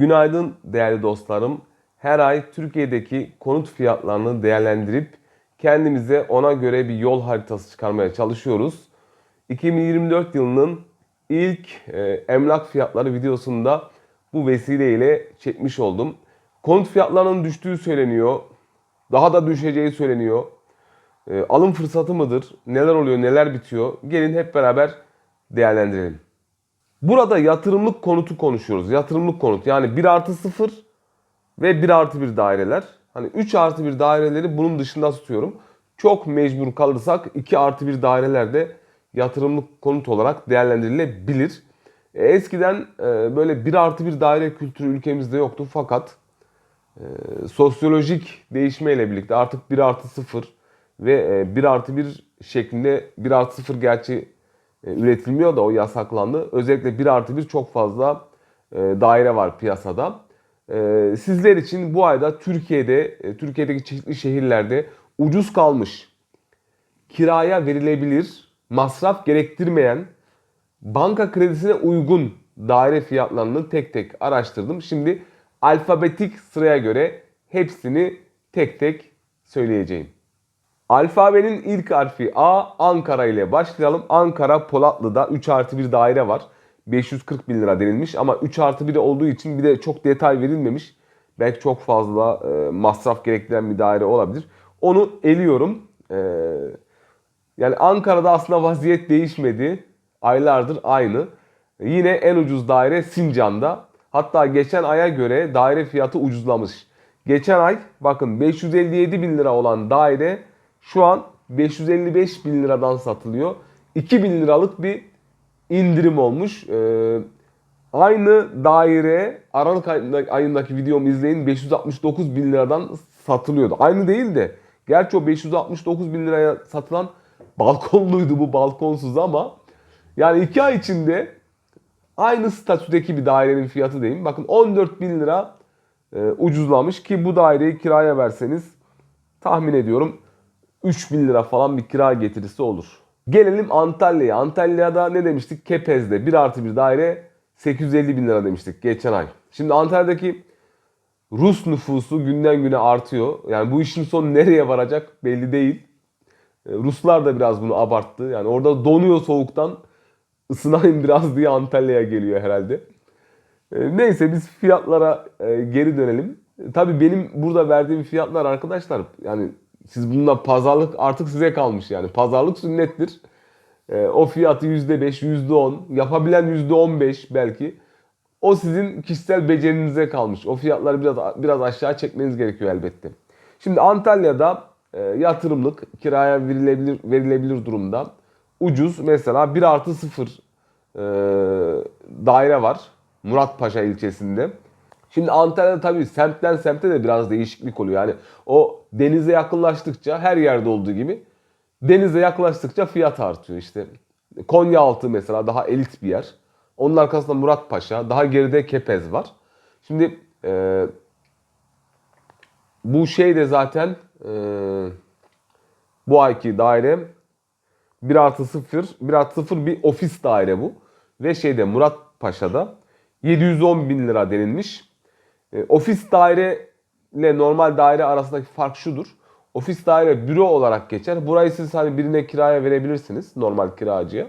Günaydın değerli dostlarım. Her ay Türkiye'deki konut fiyatlarını değerlendirip kendimize ona göre bir yol haritası çıkarmaya çalışıyoruz. 2024 yılının ilk e, emlak fiyatları videosunda bu vesileyle çekmiş oldum. Konut fiyatlarının düştüğü söyleniyor. Daha da düşeceği söyleniyor. E, alım fırsatı mıdır? Neler oluyor, neler bitiyor? Gelin hep beraber değerlendirelim. Burada yatırımlık konutu konuşuyoruz. Yatırımlık konut yani 1 artı 0 ve 1 artı 1 daireler. Hani 3 artı 1 daireleri bunun dışında tutuyorum. Çok mecbur kalırsak 2 artı 1 daireler de yatırımlık konut olarak değerlendirilebilir. E, Eskiden e, böyle 1 artı 1 daire kültürü ülkemizde yoktu fakat e, sosyolojik değişmeyle birlikte artık 1 artı 0 ve e, 1 artı 1 şeklinde 1 artı 0 gerçi üretilmiyor da o yasaklandı. Özellikle 1 artı 1 çok fazla e, daire var piyasada. E, Sizler için bu ayda Türkiye'de, e, Türkiye'deki çeşitli şehirlerde ucuz kalmış, kiraya verilebilir, masraf gerektirmeyen, banka kredisine uygun daire fiyatlarını tek tek araştırdım. Şimdi alfabetik sıraya göre hepsini tek tek söyleyeceğim. Alfabenin ilk harfi A, Ankara ile başlayalım. Ankara Polatlı'da 3 artı 1 daire var. 540 bin lira denilmiş ama 3 artı 1 olduğu için bir de çok detay verilmemiş. Belki çok fazla e, masraf gerektiren bir daire olabilir. Onu eliyorum. E, yani Ankara'da aslında vaziyet değişmedi. Aylardır aynı. Yine en ucuz daire Sincan'da. Hatta geçen aya göre daire fiyatı ucuzlamış. Geçen ay bakın 557 bin lira olan daire şu an 555 bin liradan satılıyor. 2 bin liralık bir indirim olmuş. Ee, aynı daire Aralık ayında- ayındaki videomu izleyin 569 bin liradan satılıyordu. Aynı değil de gerçi o 569 bin liraya satılan balkonluydu bu balkonsuz ama yani 2 ay içinde aynı statüdeki bir dairenin fiyatı diyeyim. Bakın 14 bin lira e, ucuzlamış ki bu daireyi kiraya verseniz tahmin ediyorum 3 bin lira falan bir kira getirisi olur. Gelelim Antalya'ya. Antalya'da ne demiştik? Kepez'de 1 artı 1 daire 850 bin lira demiştik geçen ay. Şimdi Antalya'daki Rus nüfusu günden güne artıyor. Yani bu işin sonu nereye varacak belli değil. E, Ruslar da biraz bunu abarttı. Yani orada donuyor soğuktan. ısınayım biraz diye Antalya'ya geliyor herhalde. E, Neyse biz fiyatlara e, geri dönelim. Tabii benim burada verdiğim fiyatlar arkadaşlar yani siz bununla pazarlık artık size kalmış yani. Pazarlık sünnettir. E, o fiyatı %5, %10, yapabilen %15 belki. O sizin kişisel becerinize kalmış. O fiyatları biraz biraz aşağı çekmeniz gerekiyor elbette. Şimdi Antalya'da e, yatırımlık kiraya verilebilir verilebilir durumda. Ucuz mesela 1 artı 0 e, daire var. Muratpaşa ilçesinde. Şimdi Antalya'da tabii semtten semte de biraz değişiklik oluyor. Yani o denize yakınlaştıkça her yerde olduğu gibi denize yaklaştıkça fiyat artıyor işte. Konyaaltı mesela daha elit bir yer. Onun arkasında Muratpaşa, daha geride Kepez var. Şimdi e, bu şey de zaten e, bu ayki daire 1 artı 0, 1 artı 0 bir ofis daire bu. Ve şeyde Muratpaşa'da 710 bin lira denilmiş. E, ofis daire ile normal daire arasındaki fark şudur. Ofis daire büro olarak geçer. Burayı siz hani birine kiraya verebilirsiniz normal kiracıya.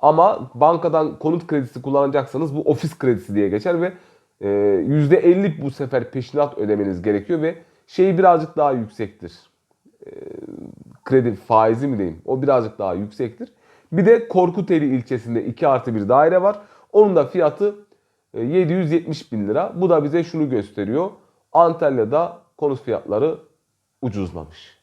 Ama bankadan konut kredisi kullanacaksanız bu ofis kredisi diye geçer ve e, %50 bu sefer peşinat ödemeniz gerekiyor ve şey birazcık daha yüksektir. E, kredi faizi mi diyeyim? O birazcık daha yüksektir. Bir de Korkuteli ilçesinde 2 artı bir daire var. Onun da fiyatı 770 bin lira. Bu da bize şunu gösteriyor. Antalya'da konut fiyatları ucuzlamış.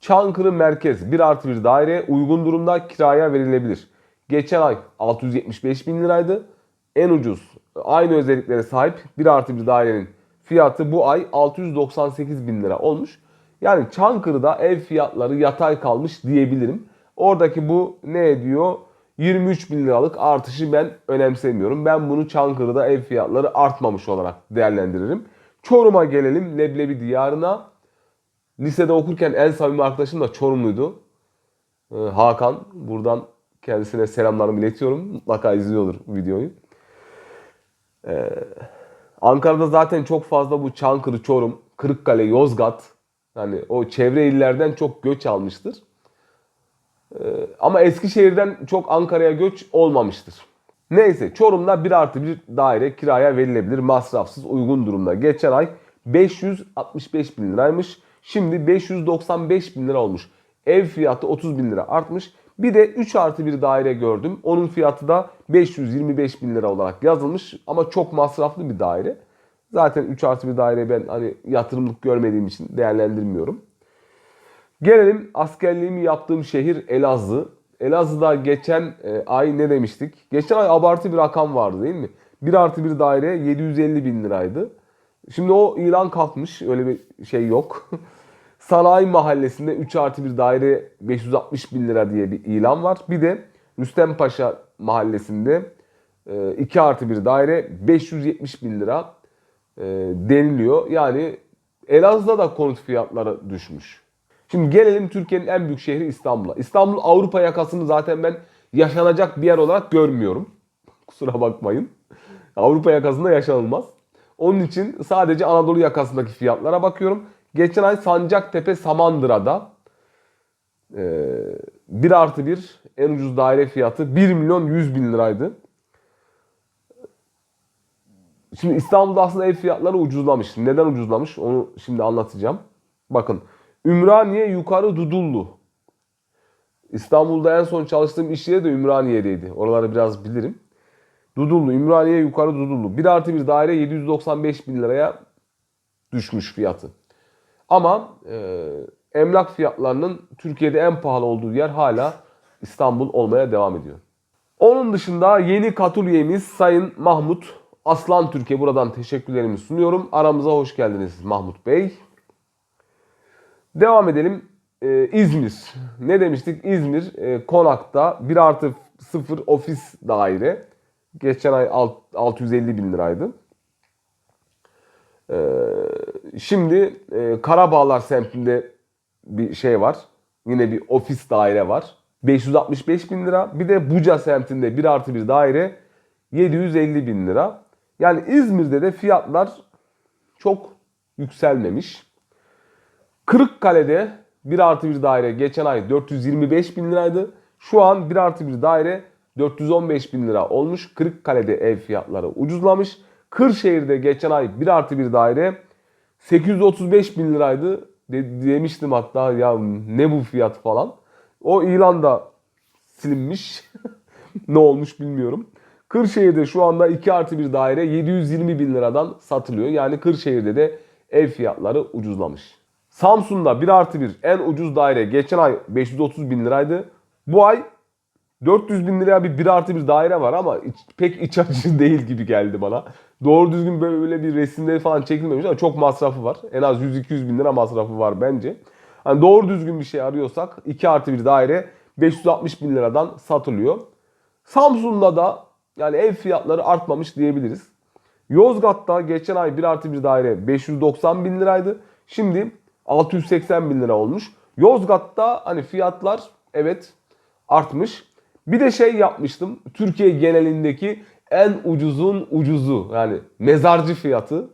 Çankırı Merkez 1 artı 1 daire uygun durumda kiraya verilebilir. Geçen ay 675 bin liraydı. En ucuz aynı özelliklere sahip 1 artı 1 dairenin fiyatı bu ay 698 bin lira olmuş. Yani Çankırı'da ev fiyatları yatay kalmış diyebilirim. Oradaki bu ne ediyor? 23 bin liralık artışı ben önemsemiyorum. Ben bunu Çankırı'da ev fiyatları artmamış olarak değerlendiririm. Çorum'a gelelim Leblebi diyarına. Lisede okurken en samimi arkadaşım da Çorumluydu. Ee, Hakan. Buradan kendisine selamlarımı iletiyorum. Mutlaka izliyordur videoyu. Ee, Ankara'da zaten çok fazla bu Çankırı, Çorum, Kırıkkale, Yozgat yani o çevre illerden çok göç almıştır. Ee, ama Eskişehir'den çok Ankara'ya göç olmamıştır. Neyse Çorum'da 1 artı 1 daire kiraya verilebilir masrafsız uygun durumda. Geçen ay 565 bin liraymış. Şimdi 595 bin lira olmuş. Ev fiyatı 30 bin lira artmış. Bir de 3 artı 1 daire gördüm. Onun fiyatı da 525 bin lira olarak yazılmış. Ama çok masraflı bir daire. Zaten 3 artı 1 daire ben hani yatırımlık görmediğim için değerlendirmiyorum. Gelelim askerliğimi yaptığım şehir Elazığ. Elazığ'da geçen e, ay ne demiştik? Geçen ay abartı bir rakam vardı değil mi? 1 artı 1 daire 750 bin liraydı. Şimdi o ilan kalkmış. Öyle bir şey yok. Sanayi Mahallesi'nde 3 artı 1 daire 560 bin lira diye bir ilan var. Bir de Rüstem Paşa Mahallesi'nde 2 artı 1 daire 570 bin lira e, deniliyor. Yani Elazığ'da da konut fiyatları düşmüş. Şimdi gelelim Türkiye'nin en büyük şehri İstanbul'a. İstanbul Avrupa yakasını zaten ben yaşanacak bir yer olarak görmüyorum. Kusura bakmayın. Avrupa yakasında yaşanılmaz. Onun için sadece Anadolu yakasındaki fiyatlara bakıyorum. Geçen ay Sancaktepe Samandıra'da e, 1 artı 1 en ucuz daire fiyatı 1 milyon 100 bin liraydı. Şimdi İstanbul'da aslında ev fiyatları ucuzlamış. Neden ucuzlamış onu şimdi anlatacağım. Bakın Ümraniye yukarı Dudullu. İstanbul'da en son çalıştığım iş yeri de Ümraniye'deydi. Oraları biraz bilirim. Dudullu, Ümraniye yukarı Dudullu. 1 artı 1 daire 795 bin liraya düşmüş fiyatı. Ama e, emlak fiyatlarının Türkiye'de en pahalı olduğu yer hala İstanbul olmaya devam ediyor. Onun dışında yeni katul üyemiz Sayın Mahmut Aslan Türkiye buradan teşekkürlerimi sunuyorum. Aramıza hoş geldiniz Mahmut Bey. Devam edelim. Ee, İzmir. Ne demiştik? İzmir e, Konak'ta 1 artı 0 ofis daire. Geçen ay alt- 650 bin liraydı. Ee, şimdi e, Karabağlar semtinde bir şey var. Yine bir ofis daire var. 565 bin lira. Bir de Buca semtinde 1 artı 1 daire 750 bin lira. Yani İzmir'de de fiyatlar çok yükselmemiş. Kırıkkale'de 1 artı 1 daire geçen ay 425 bin liraydı. Şu an 1 artı 1 daire 415 bin lira olmuş. Kırıkkale'de ev fiyatları ucuzlamış. Kırşehir'de geçen ay 1 artı 1 daire 835 bin liraydı. De- demiştim hatta ya ne bu fiyat falan. O ilan da silinmiş. ne olmuş bilmiyorum. Kırşehir'de şu anda 2 artı 1 daire 720 bin liradan satılıyor. Yani Kırşehir'de de ev fiyatları ucuzlamış. Samsun'da 1 artı 1 en ucuz daire geçen ay 530 bin liraydı. Bu ay 400 bin liraya bir 1 artı 1 daire var ama iç- pek iç açıcı değil gibi geldi bana. Doğru düzgün böyle bir resimleri falan çekilmemiş ama çok masrafı var. En az 100-200 bin lira masrafı var bence. Hani doğru düzgün bir şey arıyorsak 2 artı 1 daire 560 bin liradan satılıyor. Samsun'da da yani ev fiyatları artmamış diyebiliriz. Yozgat'ta geçen ay 1 artı 1 daire 590 bin liraydı. Şimdi 680 bin lira olmuş. Yozgat'ta hani fiyatlar evet artmış. Bir de şey yapmıştım. Türkiye genelindeki en ucuzun ucuzu yani mezarcı fiyatı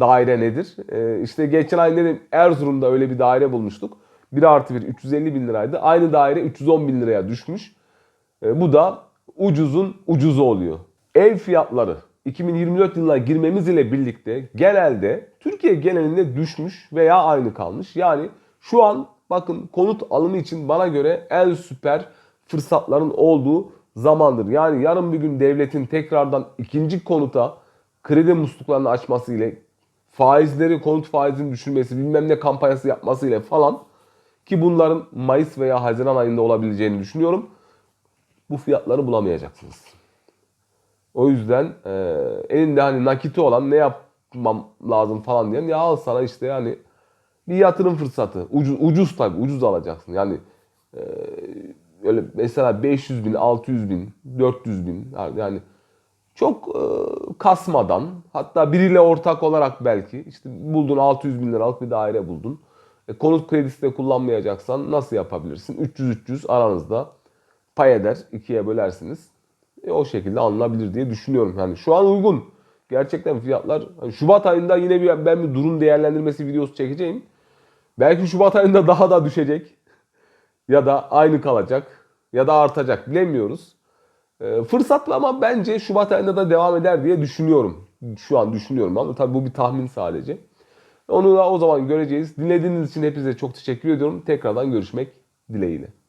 daire nedir? Ee, işte geçen ay dedim Erzurum'da öyle bir daire bulmuştuk. 1 artı 1 350 bin liraydı. Aynı daire 310 bin liraya düşmüş. E, bu da ucuzun ucuzu oluyor. Ev fiyatları 2024 yılına girmemiz ile birlikte genelde Türkiye genelinde düşmüş veya aynı kalmış. Yani şu an bakın konut alımı için bana göre en süper fırsatların olduğu zamandır. Yani yarın bir gün devletin tekrardan ikinci konuta kredi musluklarını açması ile faizleri konut faizini düşürmesi bilmem ne kampanyası yapması ile falan ki bunların Mayıs veya Haziran ayında olabileceğini düşünüyorum bu fiyatları bulamayacaksınız. O yüzden e, elinde hani nakiti olan ne yapmam lazım falan diyen ya al sana işte yani bir yatırım fırsatı. Ucuz, ucuz tabii ucuz alacaksın. Yani e, öyle mesela 500 bin, 600 bin, 400 bin yani çok e, kasmadan hatta biriyle ortak olarak belki işte buldun 600 bin liralık bir daire buldun. E, konut kredisi de kullanmayacaksan nasıl yapabilirsin? 300-300 aranızda pay eder. ikiye bölersiniz. E, o şekilde alınabilir diye düşünüyorum. Yani şu an uygun. Gerçekten fiyatlar hani Şubat ayında yine bir ben bir durum değerlendirmesi videosu çekeceğim. Belki Şubat ayında daha da düşecek. Ya da aynı kalacak. Ya da artacak. Bilemiyoruz. Ee, fırsatlı ama bence Şubat ayında da devam eder diye düşünüyorum. Şu an düşünüyorum ama tabii bu bir tahmin sadece. Onu da o zaman göreceğiz. Dinlediğiniz için hepinize çok teşekkür ediyorum. Tekrardan görüşmek dileğiyle.